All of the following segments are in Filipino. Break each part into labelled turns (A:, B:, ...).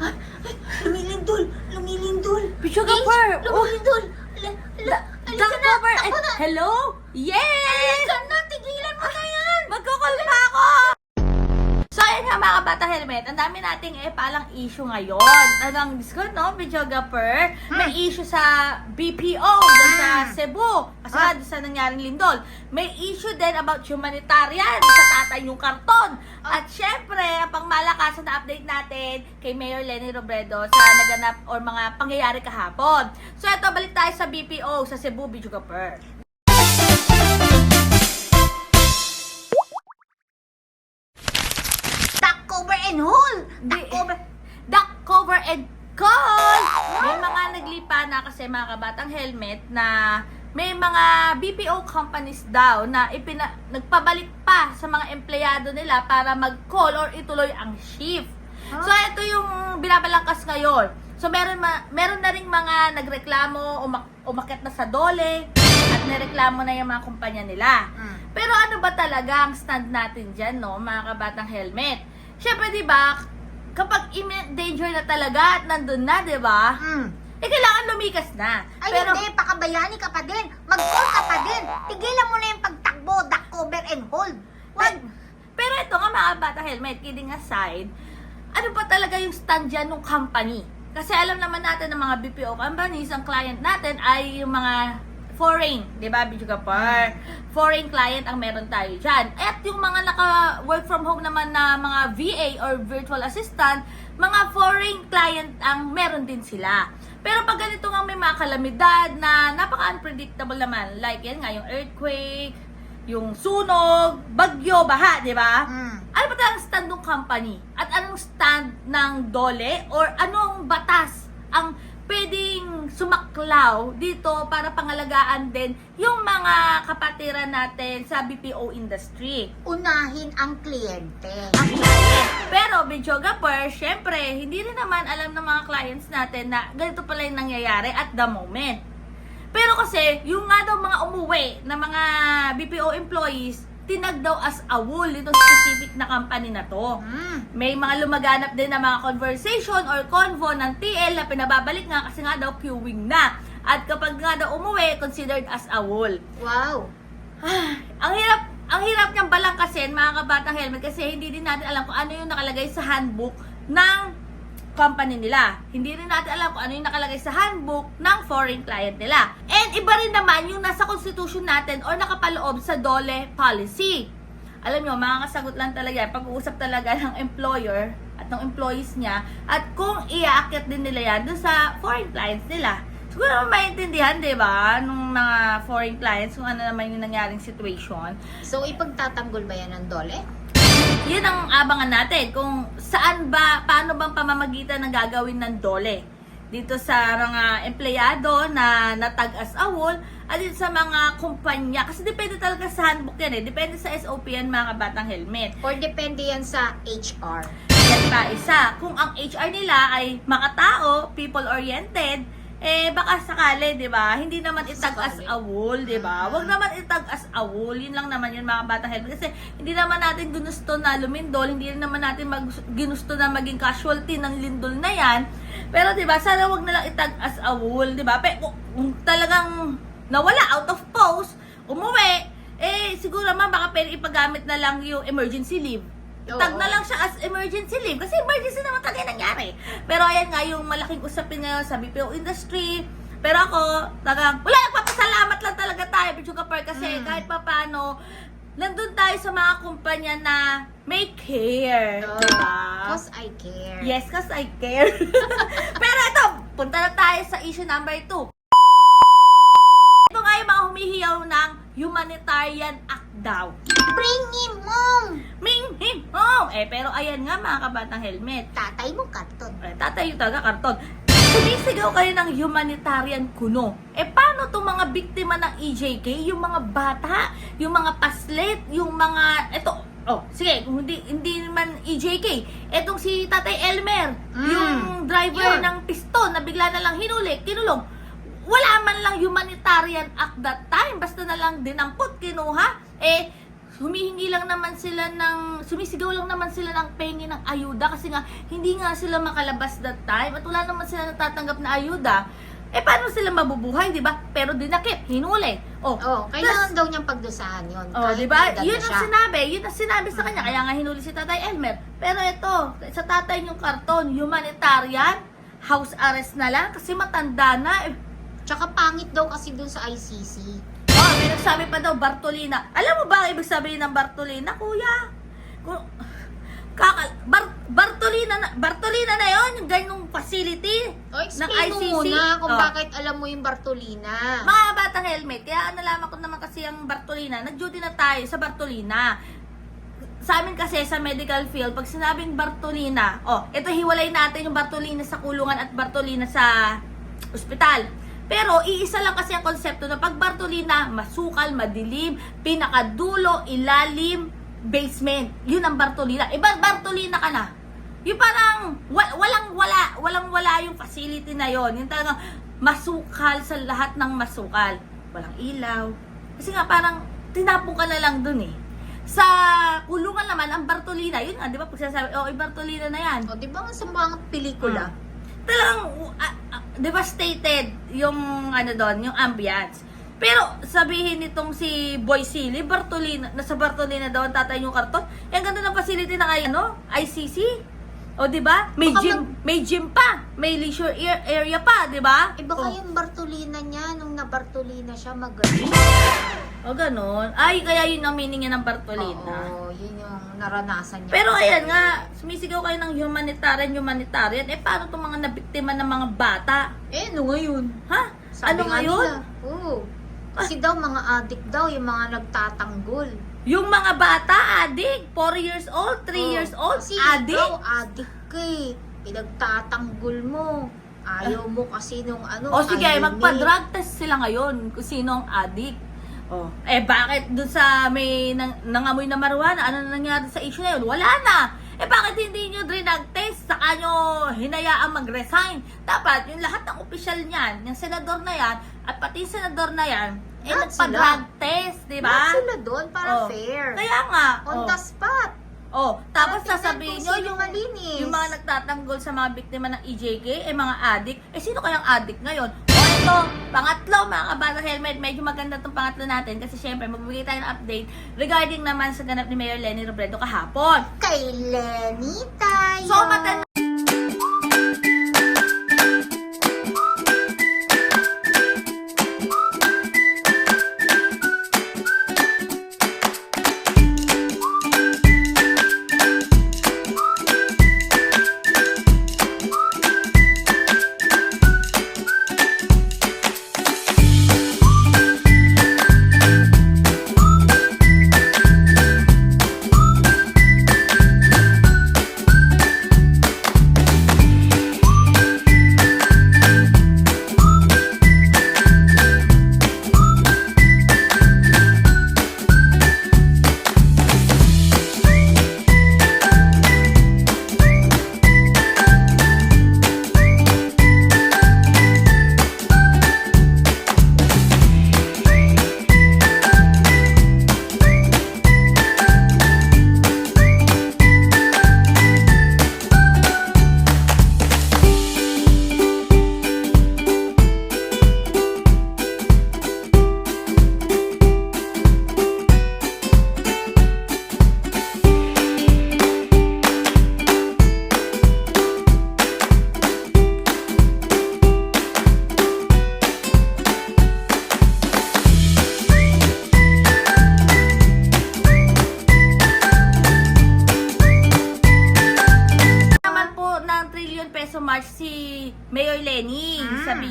A: Ay, ay, lumilindol! Lumilindol!
B: Pichugapur!
A: Eh, lumilindol! Ala, ala, na!
B: Cover!
A: Takbo na!
B: Hello? Yes!
A: Alika na! Tigilan mo na yan!
B: Magkukulma ako! So, ayun nga mga bata helmet, ang dami nating eh palang issue ngayon. Diyos ko, no, videographer, may issue sa BPO, doon sa
A: Hmm.
B: Cebu,
A: Ah.
B: doon sa nangyaring lindol. May issue din about humanitarian, sa tatay yung karton. At syempre, ang pangmalakasan na update natin kay Mayor Lenny Robredo sa naganap or mga pangyayari kahapon. So, ito, balik tayo sa BPO, sa Cebu,
A: cover and hole! Duck cover!
B: duck cover and call! May mga naglipa na kasi mga kabatang helmet na may mga BPO companies daw na ipina, nagpabalik pa sa mga empleyado nila para mag-call or ituloy ang shift.
A: Huh?
B: So, ito yung binabalangkas ngayon. So, meron, ma, meron na rin mga nagreklamo, umak, umakit na sa dole, at nireklamo na yung mga kumpanya nila.
A: Mm.
B: Pero ano ba talaga ang stand natin dyan, no, mga kabatang helmet? Siyempre, di ba, kapag imminent danger na talaga at nandun na, di ba,
A: Mm.
B: Eh, kailangan lumikas na.
A: Ay,
B: Pero,
A: hindi. Pakabayani ka pa din. Mag-call ka pa din. Tigilan mo na yung pagtakbo. Duck cover and hold. Wag.
B: pero ito nga, mga kabatang helmet, kidding aside, ano ba talaga yung stand dyan ng company? Kasi alam naman natin ng mga BPO companies, ang client natin ay yung mga foreign, di ba, Bidyo Kapar? Foreign client ang meron tayo dyan. At yung mga naka-work from home naman na mga VA or virtual assistant, mga foreign client ang meron din sila. Pero pag ganito nga may mga kalamidad na napaka-unpredictable naman, like yan nga, yung earthquake, yung sunog, bagyo, baha, di ba?
A: Mm.
B: Ano ba talagang stand ng company? At anong stand ng dole? Or anong batas ang pwedeng sumaklaw dito para pangalagaan din yung mga kapatiran natin sa BPO industry?
A: Unahin ang kliyente.
B: Ang client. Pero, videographer, syempre, hindi rin naman alam ng mga clients natin na ganito pala yung nangyayari at the moment. Pero kasi, yung nga daw mga umuwi na mga BPO employees, tinag daw as a wool itong specific na company na to.
A: Mm.
B: May mga lumaganap din na mga conversation or convo ng TL na pinababalik nga kasi nga daw queuing na. At kapag nga daw umuwi, considered as a wool.
A: Wow.
B: ang hirap ang hirap niyang balangkasin mga kabatang helmet kasi hindi din natin alam kung ano yung nakalagay sa handbook ng company nila. Hindi rin natin alam kung ano yung nakalagay sa handbook ng foreign client nila. And iba rin naman yung nasa constitution natin or nakapaloob sa DOLE policy. Alam nyo, mga kasagot lang talaga. Pag-uusap talaga ng employer at ng employees niya at kung iaakit din nila yan dun sa foreign clients nila. Siguro maintindihan, di ba, nung mga foreign clients kung ano naman yung nangyaring situation.
A: So, ipagtatanggol ba yan ng dole?
B: Yun ang abangan natin kung saan ba, paano bang pamamagitan ng gagawin ng dole dito sa mga empleyado na natag as a whole at dito sa mga kumpanya. Kasi depende talaga sa handbook yan eh. Depende sa SOP yan mga kabatang helmet.
A: Or depende yan sa HR?
B: Yan pa isa. Kung ang HR nila ay makatao, people-oriented, eh baka sakali, 'di ba? Hindi naman itag as a wool, 'di ba? Wag naman itag as a wool. Yun lang naman yun mga batang helmet kasi hindi naman natin ginusto na lumindol, hindi naman natin mag, ginusto na maging casualty ng lindol na 'yan. Pero 'di ba, sana wag na lang itag as a wool, 'di ba? Pero kung talagang nawala out of post, umuwi, eh siguro naman baka pwede ipagamit na lang yung emergency leave. Tag na lang siya as emergency leave kasi emergency naman talaga. Pero ayan nga yung malaking usapin ngayon sa BPO industry. Pero ako, tagang, wala, nagpapasalamat lang talaga tayo, Bicho Kapar, kasi
A: Mm.
B: kahit pa paano, nandun tayo sa mga kumpanya na may care.
A: Oh,
B: diba?
A: Cause I care.
B: Yes, cause I care. Pero ito, punta na tayo sa issue number 2. Ito nga yung mga humihiyaw ng humanitarian act daw.
A: Bring him home!
B: Ming him home! Eh, pero ayan nga mga kabatang helmet.
A: Tatay mo karton.
B: Eh, tatayo talaga karton. Sumisigaw kayo ng humanitarian kuno. Eh, paano itong mga biktima ng EJK? Yung mga bata, yung mga paslit, yung mga... Ito, oh, sige, kung hindi, hindi naman EJK. Etong si Tatay Elmer,
A: Mm.
B: yung driver
A: Yun.
B: ng piston na bigla na lang hinuli, kinulong. Wala man lang humanitarian act that time. Basta na lang dinampot, kinuha. Eh, humihingi lang naman sila ng, sumisigaw lang naman sila ng pengi ng ayuda kasi nga, hindi nga sila makalabas that time at wala naman sila natatanggap na ayuda. Eh, paano sila mabubuhay, di ba? Pero dinakip, hinuli. Oh,
A: Oh, kailangan daw niyang pagdusahan yun.
B: Oh, di ba? Yun ang
A: siya.
B: sinabi, yun ang sinabi sa kanya. Kaya nga hinuli si Tatay Elmer. Pero ito, sa tatay yung karton, humanitarian, house arrest na lang kasi matanda na. Eh,
A: Tsaka pangit daw kasi dun sa ICC.
B: Oh, may nagsabi pa daw, Bartolina. Alam mo ba ang ibig sabihin ng Bartolina, kuya? Kung, kaka, Bar, Bartolina na, Bartolina na yon yung ganyong facility
A: O,
B: ng ICC.
A: mo muna kung
B: Oh.
A: bakit alam mo yung Bartolina.
B: Mga batang helmet, kaya nalaman ko naman kasi ang Bartolina, nag-duty na tayo sa Bartolina. Sa amin kasi sa medical field, pag sinabing Bartolina, oh, ito hiwalay natin yung Bartolina sa kulungan at Bartolina sa ospital. Pero iisa lang kasi ang konsepto na pag Bartolina, masukal, madilim, pinakadulo, ilalim, basement. Yun ang Bartolina. Iba Bartolina ka na. Yung parang wa- walang wala, walang wala yung facility na yon. Yung talagang masukal sa lahat ng masukal. Walang ilaw. Kasi nga parang tinapong ka na lang dun eh. Sa kulungan naman, ang Bartolina, yun nga, di ba? Pag sinasabi, oh, Bartolina na yan.
A: O, di ba nga sa mga pelikula?
B: Talagang uh, uh, devastated yung ano doon, yung ambience. Pero sabihin nitong si Boy Silly, Bartolina, nasa Bartolina daw ang tatay yung karton. Eh, ang ganda ng facility ng ano, ICC. O, di ba? May
A: Baka
B: gym, may gym pa. May leisure ar- area pa, di ba?
A: Eh baka
B: O.
A: yung Bartolina niya, nung na-Bartolina siya, magaling.
B: O, ganun. Ay, kaya yun ang meaning niya ng Bartolina.
A: Oo, yun yung naranasan niya.
B: Pero ayan nga, sumisigaw kayo ng humanitarian, humanitarian. Eh, paano itong mga nabiktima ng mga bata?
A: Eh, ano ngayon?
B: Ha?
A: Sabi
B: ano
A: nga
B: ngayon?
A: nila, Oo. Kasi daw, mga addict daw, yung mga nagtatanggol.
B: Yung mga bata, adik. 4 years old, 3
A: Oo.
B: years old,
A: Kasi
B: adik.
A: ikaw, addict ka eh. Pinagtatanggol mo. Ayaw mo kasi nung ano,
B: O sige, magpa-drug test sila ngayon kung sino ang adik. Oh. Eh bakit dun sa may nang, nangamoy na marijuana, ano na nangyari sa issue na yun? Wala na. Eh bakit hindi nyo drug test? Saka nyo hinayaan mag-resign? Dapat yung lahat ng opisyal niyan, yung senador na yan, at pati yung senador na yan, eh
A: Lahat
B: nagpa-drug test, di ba?
A: Lahat sila doon para
B: Oh.
A: fair.
B: Kaya nga.
A: On
B: oh.
A: the spot.
B: Oh, tapos
A: Para
B: sasabihin
A: kung
B: nyo
A: sino
B: yung,
A: malinis.
B: yung mga nagtatanggol sa mga biktima ng EJK, eh mga adik. Eh sino kayang adik ngayon? O ito, pangatlo mga kabata helmet, medyo maganda itong pangatlo natin kasi syempre magbibigay tayo ng update regarding naman sa ganap ni Mayor Lenny Robredo kahapon.
A: Kay Lenny tayo.
B: So, matan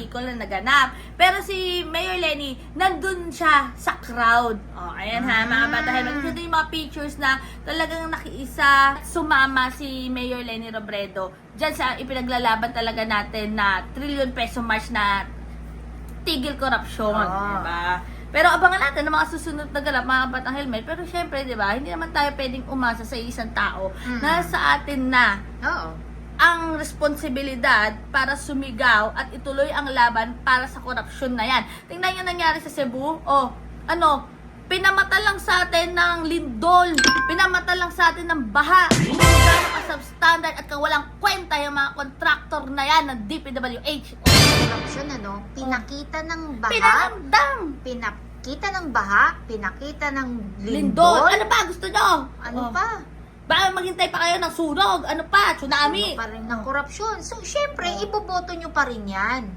B: Na naganap. Pero si Mayor Lenny, nandun siya sa crowd. O, ayan ha, mga
A: Mm.
B: bata. Ito yung mga pictures na talagang nakiisa sumama si Mayor Lenny Robredo. Diyan sa ipinaglalaban talaga natin na trillion peso march na tigil korupsyon.
A: Oo.
B: Diba? Pero abangan natin ang mga susunod na ganap, mga batang helmet. Pero syempre, di ba, hindi naman tayo pwedeng umasa sa isang tao
A: Mm.
B: na sa atin na
A: Oo.
B: Ang responsibilidad para sumigaw at ituloy ang laban para sa korupsyon na yan. Tingnan nyo nangyari sa Cebu. O, ano, Pinamata lang sa atin ng lindol. Pinamata lang sa atin ng baha. Kung gaano ka substandard at kung walang kwenta yung mga kontraktor na yan ng DPWH.
A: Corruption, ano? Pinakita ng baha.
B: Pinamdam!
A: Pinakita ng baha. Pinakita ng
B: Lindol.
A: lindol.
B: Ano pa gusto nyo?
A: Ano
B: Oh.
A: pa?
B: Maghintay pa kayo ng sunog. Ano pa? Tsunami.
A: Ano pa rin ng korupsyon. So, syempre, iboboto nyo pa rin yan.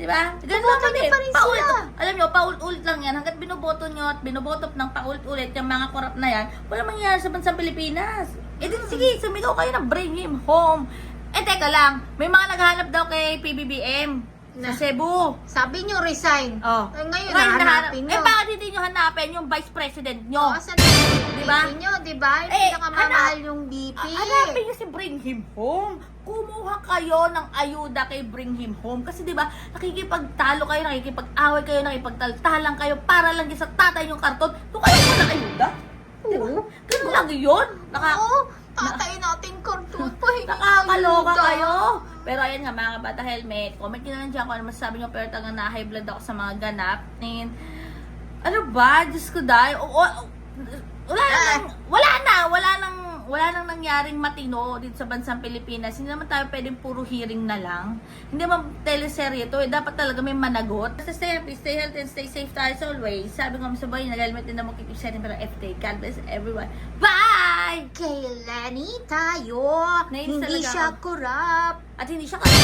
B: Di ba? Ganun
A: niyo
B: eh.
A: pa rin
B: Paulit,
A: sila.
B: alam nyo, paulit-ulit lang yan. Hanggat binoboto nyo at binoboto ng paulit-ulit yung mga korap na yan, wala mangyayari sa bansang Pilipinas. Eh di, sige, sumigaw kayo na bring him home. Eh teka lang, may mga naghahanap daw kay PBBM
A: Na-
B: Cebu.
A: Sabi nyo, resign.
B: Oh.
A: Eh, ngayon,
B: Ngayon,
A: nahanapin
B: nahanap-
A: nyo.
B: Eh bakit hindi nyo hanapin yung vice president nyo?
A: Oh, asan yung
B: Di ba?
A: BP nyo, di ba? Yung
B: Eh,
A: pinakamamahal yung BP.
B: Ah, Hanapin nyo si Bring Him Home. Kumuha kayo ng ayuda kay Bring Him Home. Kasi di ba, nakikipagtalo kayo, nakikipag-away kayo, nakikipagtaltalang kayo para lang sa tatay yung karton. Doon kayo mo ng ayuda. Di ba? Ganun lang yun. Naka,
A: Oo, tatay natin karton pa.
B: nakakaloka kayo. Pero ayan nga mga kabata helmet, comment nyo na lang dyan kung ano masasabi nyo. Pero taga na high blood ako sa mga ganap. And, ano ba? Diyos ko dahil. o- o- wala nang, wala na, wala nang, wala nang nangyaring matino dito sa bansang Pilipinas. Hindi naman tayo pwedeng puro hearing na lang. Hindi naman teleserye to. Eh. Dapat talaga may managot. Basta stay happy, stay healthy, and stay safe tayo as always. Sabi ko sa boy, nag-helmet din naman keep setting pero FT. God bless everyone. Bye!
A: Kay Lenny tayo.
B: Nainis
A: Hindi
B: talaga
A: siya
B: ako.
A: kurap.
B: At hindi siya kasi